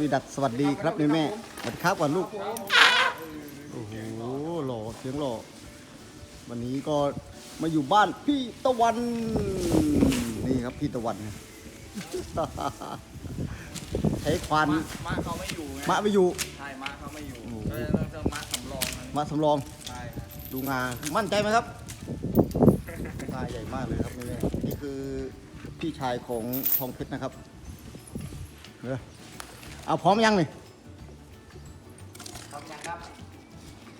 วีดัสสวัสดีครับแม่แม่สวัสดีครับก่อนลูก โอ้โหหล่อเสียงหล่อ วันนี้ก็มาอยู่บ้านพี่ตะวัน นี่ครับพี่ตะวันนะใช้ควานมามาเขาไม่อยู่ไงมะไปอยู่ ใช่มาเขาไม่อยู่โอ้โหก็เลยต้องจะมาสำรองนะมาสำรอง ใช่ครับดูงา มั่นใจไหมครับงาใหญ่มากเลยครับแม่แม่นี่คือพี่ชายของทองเพชรนะครับเออ เอาพร้อมยังนี่พร้อมยังครับ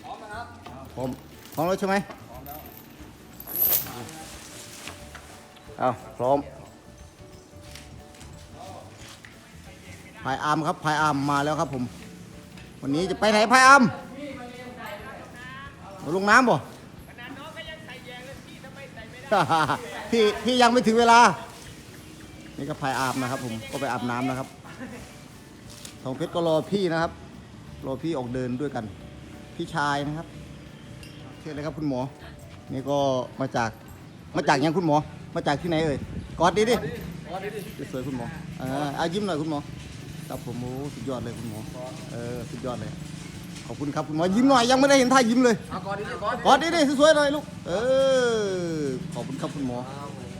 พร้อมนะครับพร้อมพร้อมแล้วใช่ไหมพร้อมแล้วเอาพร้อมพายอาร์มครับพายอาร์มมาแล้วครับผม วันนี้จะไปไหนพายอาร์มมาลงน้ำบ่พี่พี่ยังไม่ถึงเวลา นี่ก็พายอาบนะครับผม ก็ไปอาบน้ำนะครับท องเพชรก็รอพี่นะครับ รอพี่ออกเดินด้วยกัน พี่ชายนะครับเชื่อเลยครับคุณหมอ นี่ก็มาจากมาจากยังคุณหมอ มาจากที่ไหนเอ่ยกอดดีดิพร้อมดิสวยๆคุณหมอเอออายิ้มหน่อยคุณหมอครับผมโอ้สุดยอดเลยคุณหมอเออสุดยอดเลยขอบคุณครับคุณหมอยิ้มหน่อยยังไม่ได้เห็นท่ายิ้มเลยเอาก่อนดิก่อนกอดดีๆสวยๆหน่อยลูกเออขอบคุณครับคุณหมอ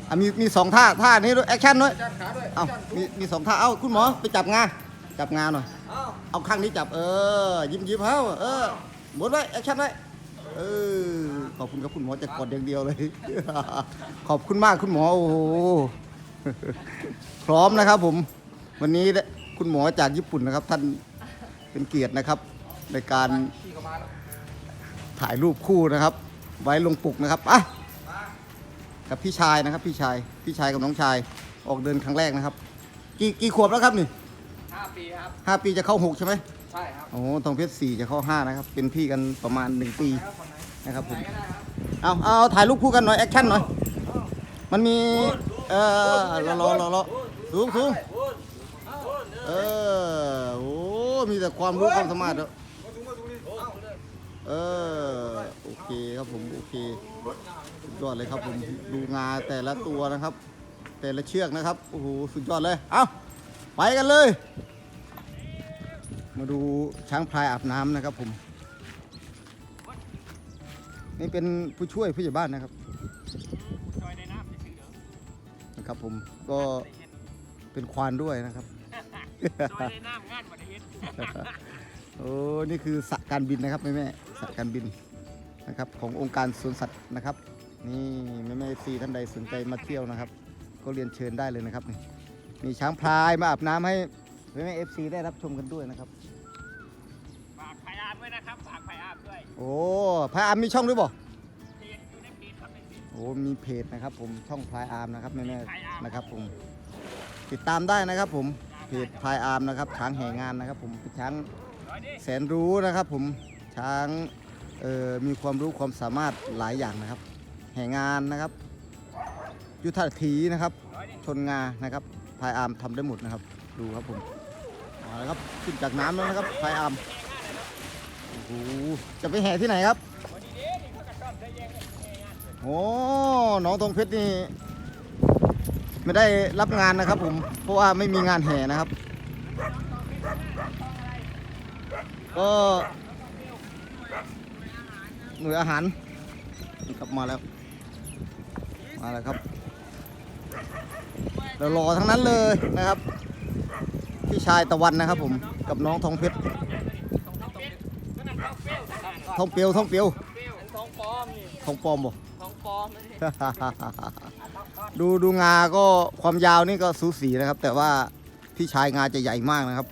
อะมีมีสองท่าท่านี้ด้วยแอคชั่นด้วยจัดขาด้วยเอ้ามีมีสองท่าเอ้าคุณหมอไปจับงา จับงาหน่อย เอ้าเอาข้างนี้จับ เออ ยิ้มยิ้มเฮ้าเออหมดไว้แอคชั่นไว้เออขอบคุณครับคุณหมอจะกดอย่างเดียวเลย ขอบคุณมากคุณหมอโอ้โหพร้อมนะครับ ผม วันนี้คุณหมอจากญี่ปุ่นนะครับ ท่านเป็นเกียรตินะครับ ในการขี่เข้ามาแล้วถ่ายรูปคู่นะครับ ไว้ลงปลุกนะครับอะกับพี่ชายนะครับ พี่ชาย พี่ชายกับน้องชาย ออกเดินครั้งแรกนะครับ กี่กี่ขวบแล้วครับนี่ห้า ปีครับ ห้าปีจะเข้าหกใช่ไหมใช่ครับโอ้ทองเพชรสี่จะเข้าห้านะครับ เป็นพี่กันประมาณหนึ่งปีครับคนไหนนะครับผมไหนก็ได้ครับเอาเอาเอาถ่ายรูปคู่กันหน่อยแอคชั่นหน่อย มันมี เออรอรอรอรอสูงสูงเออ โอ้มีแต่ความรู้ความสามารถเนอะเออ โอเคครับผมโอเคสุดยอดเลยครับผมดูงาแต่ละตัวนะครับ แต่ละเชือกนะครับ โอ้โห สุดยอดเลย เอาไปกันเลย มาดูช้างพลายอาบน้ำนะครับผม นี่เป็นผู้ช่วยผู้ใหญ่บ้านนะครับนะครับผมก็เป็นควานด้วยนะครับจอยในน้ำงานวันนี้โอ้นี่คือสะการบินนะครับแม่แม่สะการบินนะครับขององค์การสวนสัตว์นะครับ นี่แม่แม่ซีท่านใดสนใจมาเที่ยวนะครับ ก็เรียนเชิญได้เลยนะครับนี่มีช้างพลายมาอาบน้ำให้แม่แม่เอฟซีได้รับชมกันด้วยนะครับ โอ้พายอาร์มมีช่องด้วยบ่เพจอยู่ในเพจครับในเพจโอ้มีเพจนะครับ ผมช่องพายอาร์มนะครับแม่ๆนะครับผมติดตามได้นะครับ ผมเพจพายอาร์มนะครับ ช้างแห่งานนะครับ ผมเป็นช้างแสนรู้นะครับ ผมช้างมีความรู้ความสามารถหลายอย่างนะครับ แห่งานนะครับ ยุทธถีนะครับ ชนงานะครับพายอาร์มทำได้หมดนะครับ ดูครับผมมาแล้วครับขึ้นจากน้ำแล้วนะครับพายอาร์ม โอ้โหจะไปแห่ที่ไหนครับโอ้น้องทองเพชรนี่ไม่ได้รับงานนะครับ ผมเพราะว่าไม่มีงานแห่นะครับ ก็หน่วยอาหารนี่ครับมาแล้ว มาแล้วครับเรารอทั้งนั้นเลยนะครับ พี่ชายตะวันนะครับผมกับน้องทองเพชร ก็นั่นท้องเปรี้ยว ทองเปียวทองเปียวเปรี้ยวท้องปลอมนี่ทองปลอมบ่ท้องปลอมนี่ดูดูงาก็ความยาวนี่ก็สูสีนะครับ แต่ว่าพี่ชายงาจะใหญ่มากนะครับ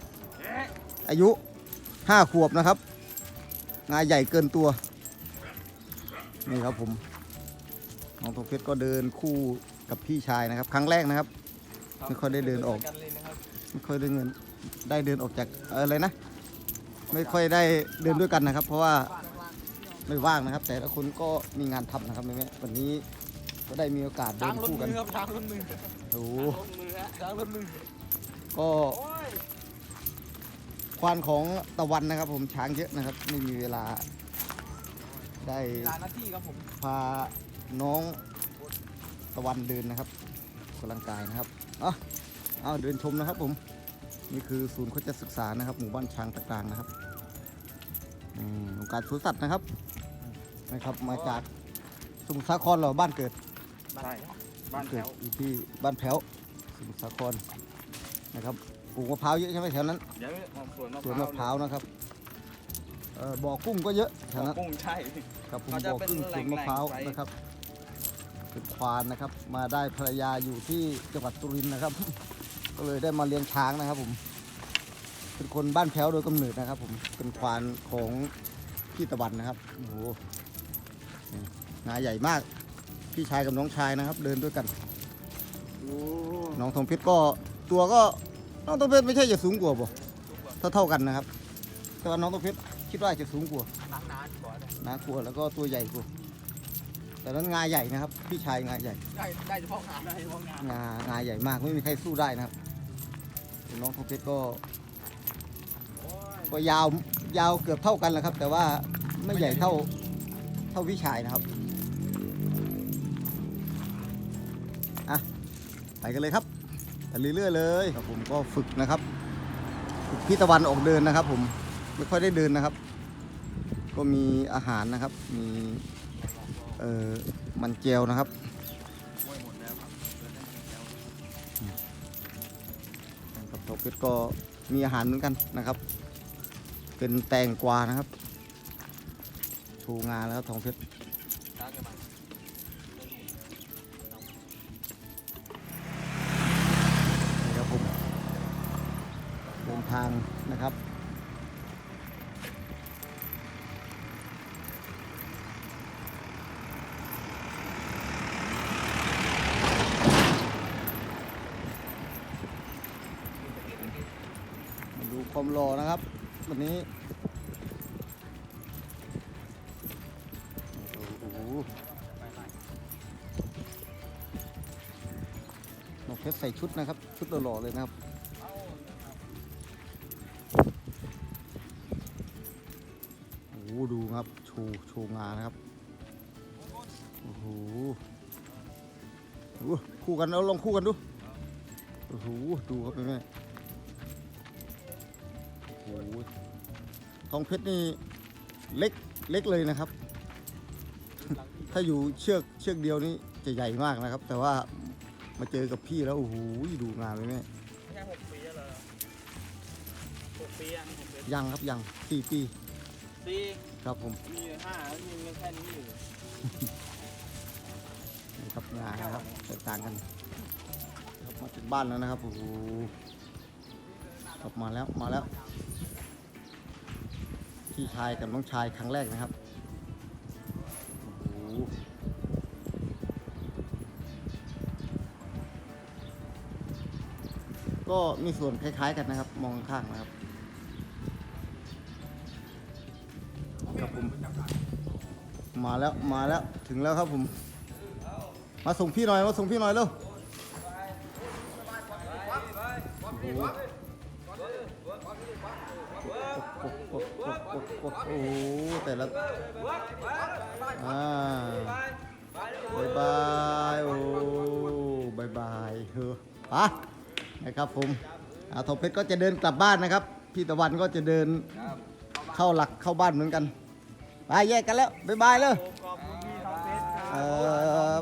อายุห้าขวบนะครับ งาใหญ่เกินตัวนี่ครับผมน้องทองเพชรก็เดินคู่กับพี่ชายนะครับ ครั้งแรกนะครับไม่ค่อยได้เดินออกกันเลยนะครับไม่ค่อยได้เงินได้เดินออกจากเอ่ออะไรนะ ไม่ค่อยได้เดินด้วยกันนะครับ เพราะว่า ไม่ว่างนะครับ แต่ละคนก็มีงานทำนะครับแม่ๆวันนี้ก็ได้มีโอกาสเดิช้างนรถคู่มืกันอครับช้างรถมือโอ้โหรถมือฮะช้างรถมือก็โอ้ยควานของตะวันนะครับ ผมช้างเยอะนะครับไม่มีเวลา ได้เวลาหน้าที่ครับผมพาน้องตะวันเดินนะครับออกกำลังกายนะครับเอะเอาเดินชมนะครับผมนี่คือศูนย์โคชศึกษานะครับ หมู่บ้านช้างตะกลางนะครับ อืมองค์การสวนสัตว์นะครับนะครับมาจากสมุทรสาครเหรอบ้านเกิดใช่บ้านแถเกิดวอยู่ที่บ้านแพ้วสมุทรสาครนะครับปลูกมะพร้าวเยอะใช่ไหมแถวนั้นเดี๋ยวสวนมะสวนพมะร้าวพร้าวนะครับเอ่อบ่อกุ้งก็เยอะแถวนั้น กุ้งใช่ ครับผมเขาจะบ่อเป็นกุ้งสแหล่วนงมะพร้าวแหล่งไฟนะครับเป็นควานนะครับ มาได้ภรรยาอยู่ที่จังหวัดสุรินทร์นะครับ ก็เลยได้มาเลี้ยงช้างนะครับผม เป็นคนบ้านแพ้วโดยกำเนิดนะครับ ผมเป็นควานของพี่ตะวันนะครับโอ้โหนี่นาใหญ่มาก พี่ชายกับน้องชายนะครับ เดินด้วยกันโอ้น้องทองเพชรก็ตัวก็น้องทองเพชรไม่ใช่จะสูงกว่าบ่เท่าเท่าๆกันนะครับ แต่ว่าน้องทองเพชรคิดว่าจะสูงกว่าล้างน้ำก่อนน่ากลัวแล้วก็ตัวใหญ่กว่าแต่นั้นงาใหญ่นะครับ พี่ชายงาใหญ่ได้ได้เฉพาะงานได้เฉพาะงานงางาใหญ่มากไม่มีใครสู้ได้นะครับน้องทองเพชรก็ ก็ยาวยาวเกือบเท่ากันแหละครับ แต่ว่าไม่ใหญ่เท่าเท่าพี่ชายนะครับอะไปกันเลยครับไปเรื่อยๆเลยครับผมก็ฝึกนะครับฝึกพี่ตะวันออกเดินนะครับ ผมไม่ค่อยได้เดินนะครับ ก็มีอาหารนะครับ มีเอ่อมันเจลนะครับกับทองเพชรก็มีอาหารเหมือนกันนะครับ เป็นแตงกวานะครับ ชูงาแล้วทองเพชรนมานี่ครับผมเดินทางนะครับมาดูความรอนะครับ วันนี้โอ้โหน้องเพชรใส่ชุดนะครับ ชุดหล่อๆเลยนะครับโอ้โหดูครับโชว์โชว์งานนะครับโอ้โหคู่กันเอาลองคู่กันดูโอ้โหดูครับแม่ ทองเพชรนี่เล็กเล็กเลยนะครับ ถ้าอยู่เชือกเชือกเดียวนี่จะใหญ่มากนะครับ แต่ว่ามาเจอกับพี่แล้วโอ้โหดูงานเลยแม่ไม่ใช่หกปีแล้วเหรอหกปียังหกปียังครับยังสี่ปีสี่ครับผมมีห้าแล้วมีเงินแค่นี้อยู่นี่ครับงานนะครับแตกต่างกันครับมาถึงบ้านแล้วนะครับโอ้โหกลับมาแล้วมาแล้ว พี่ชายกับน้องชายครั้งแรกนะครับก็มีส่วนคล้าย ๆ กันนะครับ มองข้างนะครับครับผมมาแล้วมาแล้วถึงแล้วครับผม มาส่งพี่หน่อยมาส่งพี่หน่อยเร็ว โอ้โหแต่ละอ่าบายบายโอ้บายบายเฮ้อปะนะครับผมอาทอเพชรก็จะเดินกลับบ้านนะครับ พี่ตะวันก็จะเดินเข้าหลักเข้าบ้านเหมือนกันไปแยกกันแล้วบายบายเลยเออ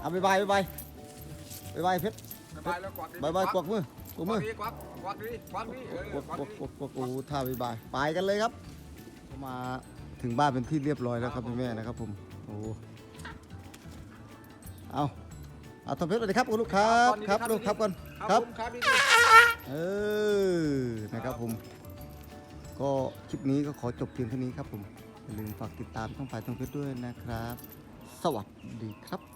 เอาบายบายบายบายบายเพชรบายบายบายกวักมือกวักมือ กวักกวักดิกวักดิเออกวักกวักกวักดิกวักกวักโอ้โหท่าบายบายไปกันเลยครับมาถึงบ้านเป็นที่เรียบร้อยแล้วครับพี่แม่นะครับผมโอ้โหเอาเอาทอมเพชรสวัสดีครับคุณลูกครับครับลูกครับก่อนครับผมครับพี่เออนะครับผม ก็คลิปนี้ก็ขอจบเพียงเท่านี้ครับผมอย่าลืมฝากติดตามช่องฝ่ายทองเพชรด้วยนะครับ สวัสดีครับ